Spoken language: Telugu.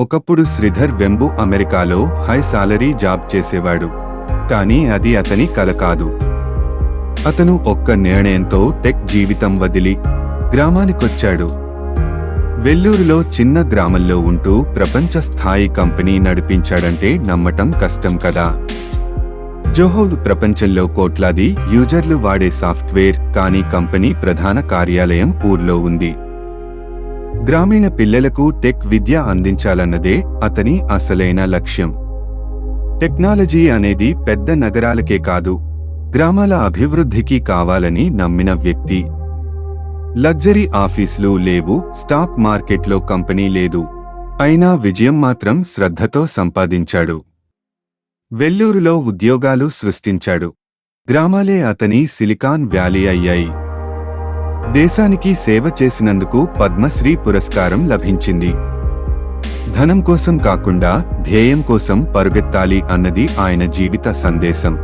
ఒకప్పుడు శ్రీధర్ వెంబు అమెరికాలో హై సాలరీ జాబ్ చేసేవాడు. కానీ అది అతని కల కాదు. అతను ఒక్క నిర్ణయంతో టెక్ జీవితం వదిలి గ్రామానికొచ్చాడు. వెల్లూరులో చిన్న గ్రామంలో ఉంటూ ప్రపంచ స్థాయి కంపెనీ నడిపించాడంటే నమ్మటం కష్టం కదా. జోహోర్ ప్రపంచంలో కోట్లాది యూజర్లు వాడే సాఫ్ట్వేర్ కానీ కంపెనీ ప్రధాన కార్యాలయం ఊర్లో ఉంది. గ్రామీణ పిల్లలకు టెక్ విద్య అందించాలన్నదే అతని అసలైన లక్ష్యం. టెక్నాలజీ అనేది పెద్ద నగరాలకే కాదు గ్రామాల అభివృద్ధికి కావాలని నమ్మిన వ్యక్తి. లగ్జరీ ఆఫీసులు లేవు స్టాక్ మార్కెట్లో కంపెనీ లేదు. అయినా విజయం మాత్రం శ్రద్ధతో సంపాదించాడు. వెల్లూరులో ఉద్యోగాలు సృష్టించాడు. గ్రామాలే అతని సిలికాన్ వ్యాలీ అయ్యాయి. దేశానికి సేవ చేసినందుకు పద్మశ్రీ పురస్కారం లభించింది. ధనం కోసం కాకుండా ధ్యేయం కోసం పరుగెత్తాలి అన్నది ఆయన జీవిత సందేశం.